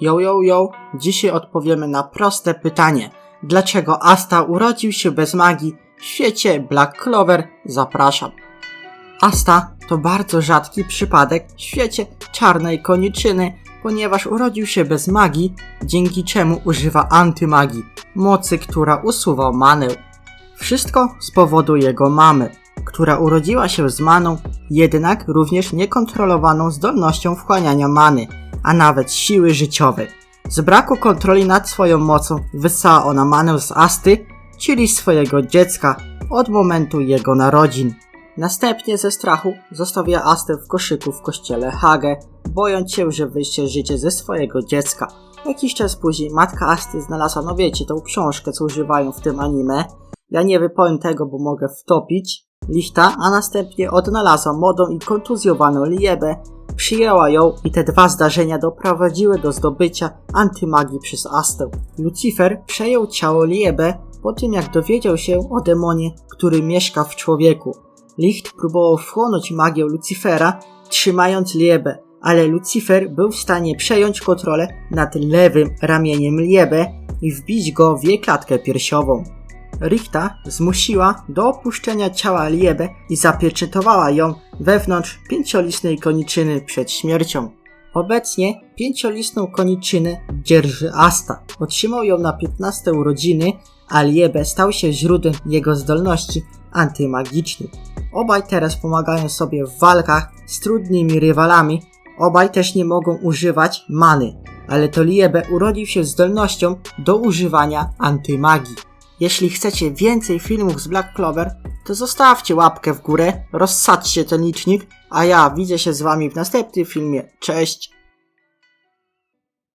Yo, yo, yo, dzisiaj odpowiemy na proste pytanie. Dlaczego Asta urodził się bez magii w świecie Black Clover? Zapraszam. Asta to bardzo rzadki przypadek w świecie czarnej koniczyny, ponieważ urodził się bez magii, dzięki czemu używa antymagii, mocy, która usuwa manę. Wszystko z powodu jego mamy, która urodziła się z maną, jednak również niekontrolowaną zdolnością wchłaniania many, a nawet siły życiowej. Z braku kontroli nad swoją mocą wyssała ona manę z Asty, czyli swojego dziecka, od momentu jego narodzin. Następnie ze strachu zostawia Astę w koszyku w kościele Hage, bojąc się, że wyjdzie życie ze swojego dziecka. Jakiś czas później matka Asty znalazła, no wiecie, tą książkę, co używają w tym anime. Ja nie wypowiem tego, bo mogę wtopić. Lichta, a następnie odnalazła młodą i kontuzjowaną Liebę, przyjęła ją i te dwa zdarzenia doprowadziły do zdobycia antymagii przez Astę. Lucifer przejął ciało Liebę po tym jak dowiedział się o demonie, który mieszka w człowieku. Licht próbował wchłonąć magię Lucifera, trzymając Liebę, ale Lucifer był w stanie przejąć kontrolę nad lewym ramieniem Liebę i wbić go w jej klatkę piersiową. Richta zmusiła do opuszczenia ciała Liebę i zapieczętowała ją wewnątrz pięciolistnej koniczyny przed śmiercią. Obecnie pięciolistną koniczynę dzierży Asta. Otrzymał ją na 15 urodziny, a Liebę stał się źródłem jego zdolności antymagicznych. Obaj teraz pomagają sobie w walkach z trudnymi rywalami. Obaj też nie mogą używać many, ale to Liebę urodził się zdolnością do używania antymagii. Jeśli chcecie więcej filmów z Black Clover, to zostawcie łapkę w górę, rozsadźcie ten licznik, a ja widzę się z wami w następnym filmie. Cześć!